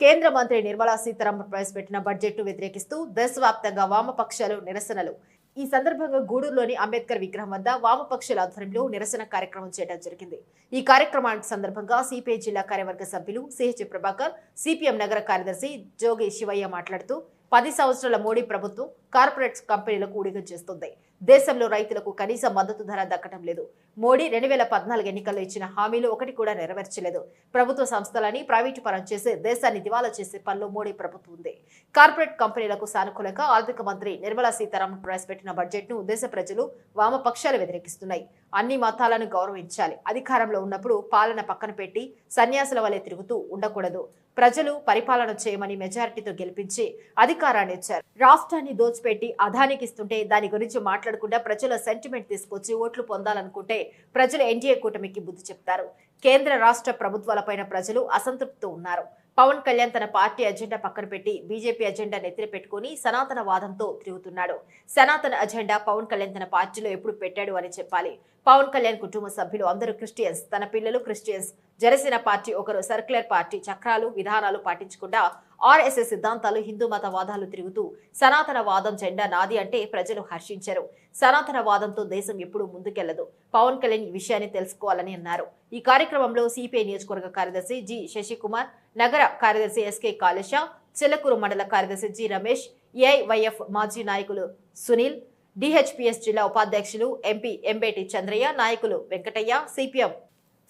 కేంద్ర మంత్రి నిర్మలా సీతారామన్ ప్రవేశపెట్టిన బడ్జెట్ను వ్యతిరేకిస్తూ దేశవ్యాప్తంగా వామపక్షాలు నిరసనలు. ఈ సందర్భంగా గూడూరులోని అంబేద్కర్ విగ్రహం వద్ద వామపక్షుల ఆధ్వర్యంలో నిరసన కార్యక్రమం చేయడం జరిగింది. ఈ కార్యక్రమానికి సందర్భంగా సిపిఐ జిల్లా కార్యవర్గ సభ్యులు సిహెచ్ ప్రభాకర్ సిపిఎం నగర కార్యదర్శి జోగి శివయ్య మాట్లాడుతూ పది సంవత్సరాల మోడీ ప్రభుత్వం కార్పొరేట్ కంపెనీలకు ఊడిగం చేస్తుంది. దేశంలో రైతులకు కనీస మద్దతు ధర దక్కడం లేదు. మోడీ రెండు వేల పద్నాలుగు ఎన్నికల్లో ఇచ్చిన హామీలు ఒకటి కూడా నెరవేర్చలేదు. ప్రభుత్వ సంస్థలని ప్రైవేటు పరం చేసి దేశాన్ని దివాలా చేసే పనిలో మోడీ ప్రభుత్వం ఉంది. కార్పొరేట్ కంపెనీలకు సానుకూలంగా ఆర్థిక మంత్రి నిర్మలా సీతారామన్ ప్రవేశపెట్టిన బడ్జెట్ను దేశ ప్రజలు వామపక్షాలు వ్యతిరేకిస్తున్నాయి. అన్ని మతాలను గౌరవించాలి. అధికారంలో ఉన్నప్పుడు పాలన పక్కన పెట్టి సన్యాసుల వలె తిరుగుతూ ఉండకూడదు. ప్రజలు పరిపాలన చేయమని మెజారిటీతో గెలిపించి అధికారాన్ని ఇచ్చారు. రాష్ట్రాన్ని దోచిపెట్టి అదానికి ఇస్తుంటే దాని గురించి మాట్లాడకుండా ప్రజల సెంటిమెంట్ తీసుకొచ్చి ఓట్లు పొందాలనుకుంటే ప్రజలు ఎన్డీఏ కూటమికి బుద్ధి చెప్తారు. కేంద్ర రాష్ట్ర ప్రభుత్వాలపైన ప్రజలు అసంతృప్తితో ఉన్నారు. పవన్ కళ్యాణ్ తన పార్టీ అజెండా పక్కన పెట్టి బీజేపీ అజెండా నెత్తిన పెట్టుకుని సనాతన వాదంతో తిరుగుతున్నాడు. సనాతన అజెండా పవన్ కళ్యాణ్ తన పార్టీలో ఎప్పుడు పెట్టాడు అని చెప్పాలి. పవన్ కళ్యాణ్ కుటుంబ సభ్యులు అందరూ క్రిస్టియన్స్ తన పిల్లలు క్రిస్టియన్స్. జనసేన పార్టీ ఒకరు సర్క్యులర్ పార్టీ చక్రాలు విధానాలు పాటించకుండా ఆర్ఎస్ఎస్ సిద్ధాంతాలు హిందూ మత వాదాలు తిరుగుతూ సనాతన వాదం జెండా నాది అంటే ప్రజలు హర్షించరు. సనాతన వాదంతో దేశం ఎప్పుడూ ముందుకెళ్ళదు. పవన్ కళ్యాణ్ ఈ విషయాన్ని తెలుసుకోవాలని అన్నారు. ఈ కార్యక్రమంలో సిపిఐ నియోజకవర్గ కార్యదర్శి జి శశికుమార్ నగర కార్యదర్శి ఎస్కే కాళేశ చిలకూరు మండల కార్యదర్శి జి రమేష్ ఏఐవైఎఫ్ మాజీ నాయకులు సునీల్ డిహెచ్పిఎస్ జిల్లా ఉపాధ్యక్షులు ఎంపీ ఎంబేటి చంద్రయ్య నాయకులు వెంకటయ్య సిపిఎం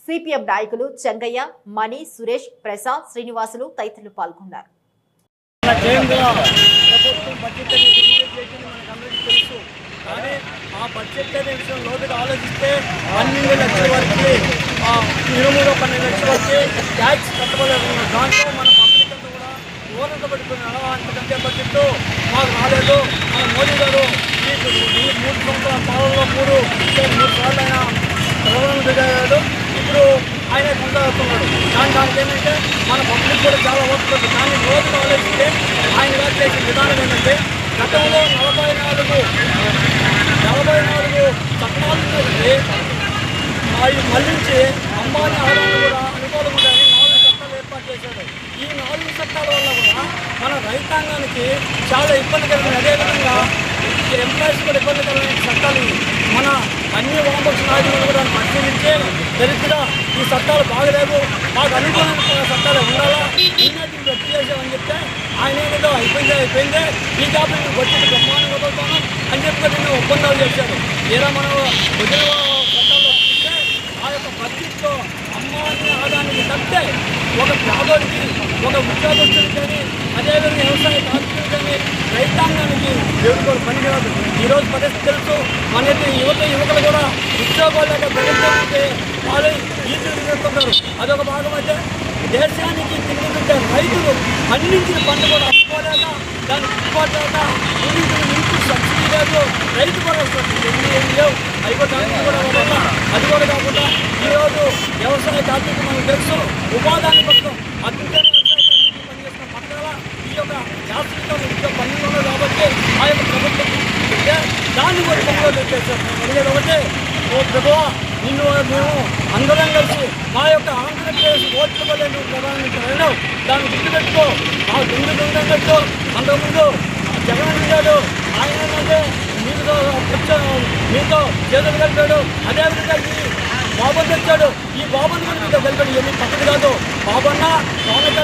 సిపిఎం నాయకులు చెంగయ్య మణి సురేష్ ప్రసాద్ శ్రీనివాసులు తదితరులు పాల్గొన్నారు. మన కేంద్ర ప్రభుత్వం బడ్జెట్ అనేది చేసింది మనకు అందరికీ తెలుసు. కానీ ఆ బడ్జెట్ అనే విషయం లోతుగా ఆలోచిస్తే పన్నెండు లక్షల వరకు ఆ ఇరుములో పన్నెండు లక్షల వరకు ట్యాక్స్ కట్టబడలేదు దాంట్లో మన పబ్లిక్ అంతా కూడా ఊరంత పెట్టుకుని అంతకంటే బడ్జెట్ మాకు రాలేదు. మన మోడీ గారు ఈ మూడు సంవత్సరాల పాలనలో మూడు మూడు సార్లు ఆయన ప్రధానమంత్రి అయ్యాడు. ఇప్పుడు ఆయన కొనసాగుతున్నాడు దాని దానికి ఏంటంటే మన పబ్లిక్ కూడా చాలా ఓపుతుంది కానీ రోజు ఆలోచిస్తే ఆయన గారు చేసిన విధానం ఏంటంటే గతంలో నలభై నాలుగు నలభై నాలుగు చట్టాలు ఆయన మళ్ళించి అంబానీ ఆదాయాలు కూడా అనుకూలంగా నాలుగు చట్టాలు ఏర్పాటు చేశాడు. ఈ నాలుగు చట్టాల వల్ల కూడా మన రైతాంగానికి చాలా ఇబ్బంది కలిగింది అదేవిధంగా ఎంప్లాయీస్ కూడా ఇబ్బందికరమైన చట్టాలు మన అన్ని వామపక్ష నాయకులు కూడా పరిశీలించే దరిద్ర ఈ చట్టాలు బాగలేవు. మాకు అనుకూలమైన చట్టాలు ఉండాలా? ఇన్నట్టు వ్యక్తి చేసామని చెప్తే ఆయన ఏదో అయిపోయింది అయిపోయింది. ఈ కాబట్టి మేము బడ్జెట్ బ్రహ్మాండంగా వదులుతాను అని చెప్పి నేను ఒప్పందాలు చేశాను ఏదో మనం వదిన చట్టాల్లో చూస్తే ఆ యొక్క బడ్జెట్లో అమ్మాయిని ఆదానికి తప్పితే ఒక పేదోడికి ఒక ఉద్యోగస్తుడికి కానీ అదేవిధంగా వ్యవసాయ కార్మికులు కానీ రైతాంగానికి దేవుడు కూడా పనికిరాదు ఈరోజు పరిస్థితి తెలుసు. మన యొక్క యువత యువకులు కూడా ఉద్యోగాలు లేక ప్రభుత్వానికి వాళ్ళు ఈజీలు చేస్తున్నారు అదొక భాగం అయితే దేశానికి తింటుంటే రైతులు పండించిన పంట కూడా అమ్ముకోలేక దాన్ని గిట్టుబాటు కూలీకులు సబ్సిడీ లేదు రైతు కూడా ఎన్ని ఏం లేవు. అవి కూడా దానికి కూడా అది కూడా కాకుండా ఈరోజు వ్యవసాయ కార్మికులు మనకు తెలుసు ఉపాధి పథకం అద్భుతమైన పనిచేస్తున్న ఈ యొక్క శాస్త్రీయ ఉద్యోగ పనులు కాబట్టి ఆ యొక్క ప్రభుత్వం దాన్ని కూడా పనిలో అడిగేది ఒకటే ఓ ప్రభా నిన్ను మేము అందరం కలిసి మా యొక్క ఆంధ్రప్రదేశ్ ఓట్లు వల్ల నువ్వు ప్రధానమంత్రి దాన్ని గుర్తుపెట్టుకో. ఆ గుండు గుండెన్నట్టు అంతకుముందు జగన్ గారు ఆయన ఏంటంటే మీతో మీతో చేతులు కలిపాడు. అదేవిధంగా ఈ బాబు తెచ్చాడు ఈ బాబుని కూడా మీతో కలిపాడు. ఏమీ పక్కన కాదు. బాబన్న పవన్